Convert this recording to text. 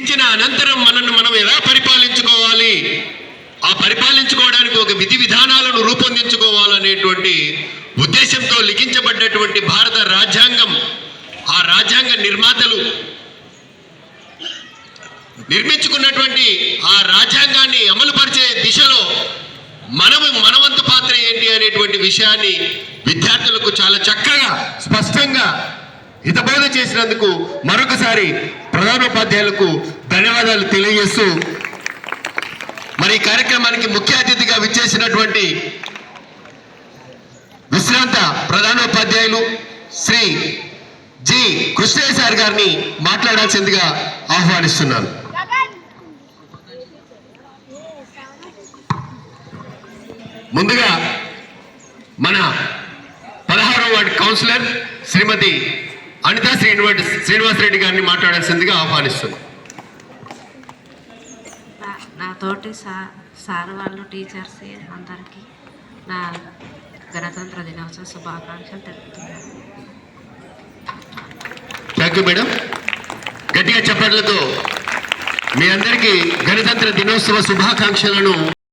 ఇచ్చిన అనంతరం మనల్ని మనం ఎలా పరిపాలించుకోవాలి? ఆ పరిపాలించుకోవడానికి ఒక విధి విధానాలను రూపొందించుకోవాలనేటువంటి ఉద్దేశంతో లిఖించబడ్డటువంటి భారత రాజ్యాంగం ఆ రాజ్యాంగ నిర్మాతలు నిర్మించుకున్నటువంటి ఆ రాజ్యాంగాన్ని అమలుపరిచే దిశలో మనము మనవంతు పాత్ర ఏంటి అనేటువంటి విషయాన్ని విద్యార్థులకు చాలా చక్కగా స్పష్టంగా హితబోధ చేసినందుకు మరొకసారి ప్రధానోపాధ్యాయులకు ధన్యవాదాలు తెలియజేస్తూ మరి ఈ కార్యక్రమానికి ముఖ్య అతిథిగా విచ్చేసినటువంటి విశ్రాంత ప్రధానోపాధ్యాయులు శ్రీ జి కృష్ణయ్య సార్ గారిని మాట్లాడాల్సిందిగా ఆహ్వానిస్తున్నాను. ముందుగా మన పదహారవ వార్డు కౌన్సిలర్ శ్రీమతి అనితా శ్రీనివాస్ శ్రీనివాస్ రెడ్డి గారిని మాట్లాడాల్సిందిగా నాతోటి సా సార్ వాళ్ళు టీచర్స్ అందరికీ నా గణతంత్ర దినోత్సవ శుభాకాంక్షలు తెలుపుతున్నాను. థ్యాంక్ యూ మేడం గట్టిగా చెప్పట్లతో మీ అందరికీ గణతంత్ర దినోత్సవ శుభాకాంక్షలను